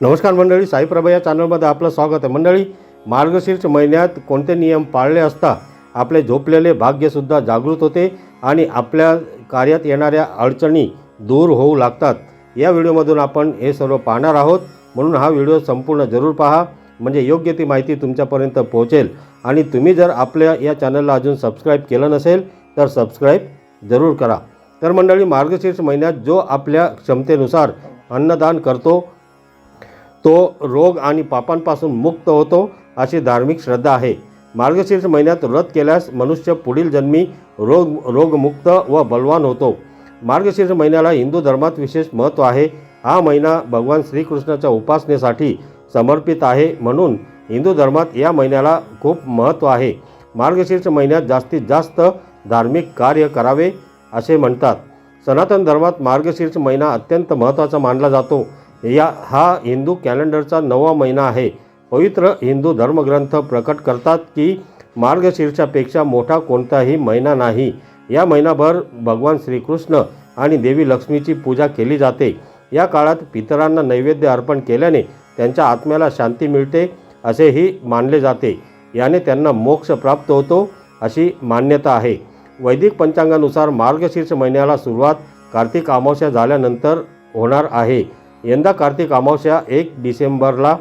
नमस्कार मंडळी साईप्रभा या चॅनलमध्ये आपलं स्वागत आहे. मंडळी मार्गशीर्ष महिन्यात कोणते नियम पाळले असता आपले झोपलेले भाग्यसुद्धा जागृत होते आणि आपल्या कार्यात येणाऱ्या अडचणी दूर होऊ लागतात. या व्हिडिओमधून आपण हे सर्व पाहणार आहोत. म्हणून हा व्हिडिओ संपूर्ण जरूर पहा. म्हणजे योग्य ती माहिती तुमच्यापर्यंत पोहोचेल. आणि तुम्ही जर आपल्या या चॅनलला अजून सबस्क्राईब केलं नसेल तर सबस्क्राईब जरूर करा. तर मंडळी मार्गशीर्ष महिन्यात जो आपल्या क्षमतेनुसार अन्नदान करतो तो रोग आणि पापांपासून मुक्त होतो अशी धार्मिक श्रद्धा आहे. मार्गशीर्ष महिन्यात व्रत केल्यास मनुष्य पुढील जन्मी रोग रोगमुक्त व बलवान होतो. मार्गशीर्ष महिन्याला हिंदू धर्मात विशेष महत्त्व आहे. हा महिना भगवान श्रीकृष्णाच्या उपासनेसाठी समर्पित आहे म्हणून हिंदू धर्मात या महिन्याला खूप महत्त्व आहे. मार्गशीर्ष महिन्यात जास्तीत जास्त धार्मिक कार्य करावे असे म्हणतात. सनातन धर्मात मार्गशीर्ष महिना अत्यंत महत्त्वाचा मानला जातो. या हा हिंदू कॅलेंडरचा नववा महिना आहे. पवित्र हिंदू धर्मग्रंथ प्रकट करतात की मार्गशीर्षापेक्षा मोठा कोणताही महिना नाही. या महिनाभर भगवान श्रीकृष्ण आणि देवी लक्ष्मीची पूजा केली जाते. या काळात पितरांना नैवेद्य अर्पण केल्याने त्यांच्या आत्म्याला शांती मिळते असेही मानले जाते. याने त्यांना मोक्ष प्राप्त होतो अशी मान्यता आहे. वैदिक पंचांगानुसार मार्गशीर्ष महिन्याला सुरुवात कार्तिक अमावस्या झाल्यानंतर होणार आहे. यंदा कार्तिक अमावस्या एक डिसेंबरला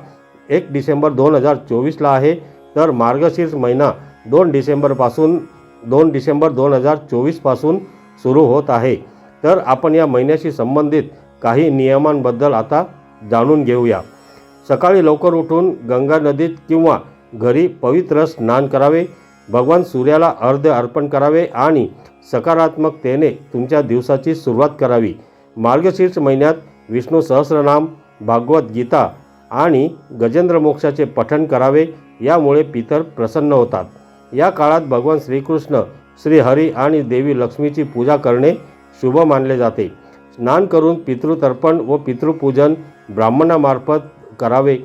एक डिसेंबर दोन हजार चोवीसला आहे. तर मार्गशीर्ष महिना दोन डिसेंबरपासून दोन डिसेंबर दोन हजार चोवीसपासून सुरू होत आहे. तर आपण या महिन्याशी संबंधित काही नियमांबद्दल आता जाणून घेऊया. सकाळी लवकर उठून गंगा नदीत किंवा घरी पवित्र स्नान करावे भगवान सूर्याला अर्ध अर्पण करावे आणि सकारात्मकतेने तुमच्या दिवसाची सुरुवात करावी. मार्गशीर्ष महिन्यात विष्णू सहस्रनाम भागवत गीता आणि गजेंद्र मोक्षाचे पठण करावे यामुळे पितर प्रसन्न होतात. या काळात भगवान श्रीकृष्ण श्रीहरी आणि देवी लक्ष्मीची पूजा करणे शुभ मानले जाते. स्नान करून पितृतर्पण व पितृपूजन ब्राह्मणामार्फत करावे.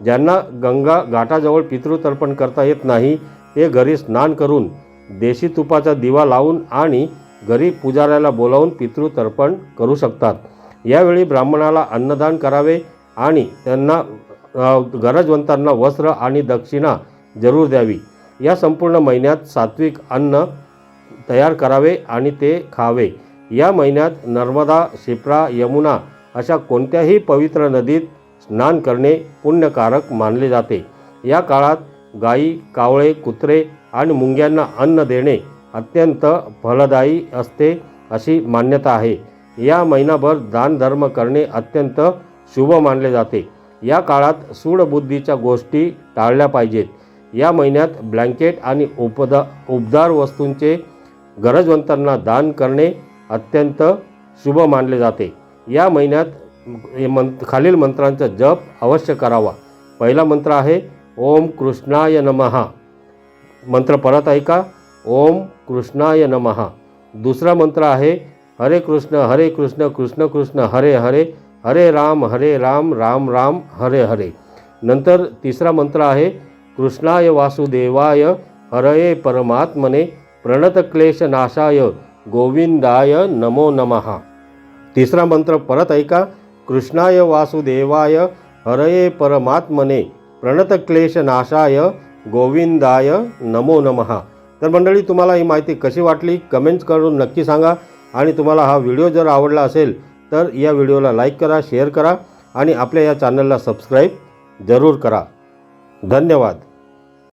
ज्यांना गंगा घाटाजवळ पितृतर्पण करता येत नाही ते घरी स्नान करून देशी तुपाचा दिवा लावून आणि घरी पुजाऱ्याला बोलावून पितृतर्पण करू शकतात. यावेळी ब्राह्मणाला अन्नदान करावे आणि त्यांना गरजवंतांना वस्त्र आणि दक्षिणा जरूर द्यावी. या संपूर्ण महिन्यात सात्विक अन्न तयार करावे आणि ते खावे. या महिन्यात नर्मदा शिप्रा यमुना अशा कोणत्याही पवित्र नदीत स्नान करणे पुण्यकारक मानले जाते. या काळात गायी कावळे कुत्रे आणि मुंग्यांना अन्न देणे अत्यंत फलदायी असते अशी मान्यता आहे. या महिनाभर दानधर्म करणे अत्यंत शुभ मानले जाते. या काळात सूडबुद्धीच्या गोष्टी टाळल्या पाहिजेत. या महिन्यात ब्लँकेट आणि उपदा उबदार वस्तूंचे गरजवंतांना दान करणे अत्यंत शुभ मानले जाते. या महिन्यात हे मं खालील मंत्रांचा जप अवश्य करावा. पहिला मंत्र आहे ओम कृष्णाय नमहा मंत्र परत ऐका ओम कृष्णाय नमहा दुसरा मंत्र आहे हरे कृष्ण हरे कृष्ण कृष्ण कृष्ण हरे हरे हरे राम हरे राम राम राम हरे हरे. नंतर तिसरा मंत्र आहे कृष्णाय वासुदेवाय हरये परमात्मने प्रणतक्लेशनाशाय गोविंदाय नमो नमः. तिसरा मंत्र परत ऐका कृष्णाय वासुदेवाय हरये परमात्मने प्रणतक्लेशनाशाय गोविंदाय नमो नमः. तर मंडळी तुम्हाला ही माहिती कशी वाटली? कमेंट्स करून नक्की सांगा. आणि तुम्हाला हा व्हिडिओ जर आवडला असेल तर या व्हिडिओला लाईक करा शेअर करा आणि आपल्या या चॅनलला सबस्क्राईब जरूर करा. धन्यवाद.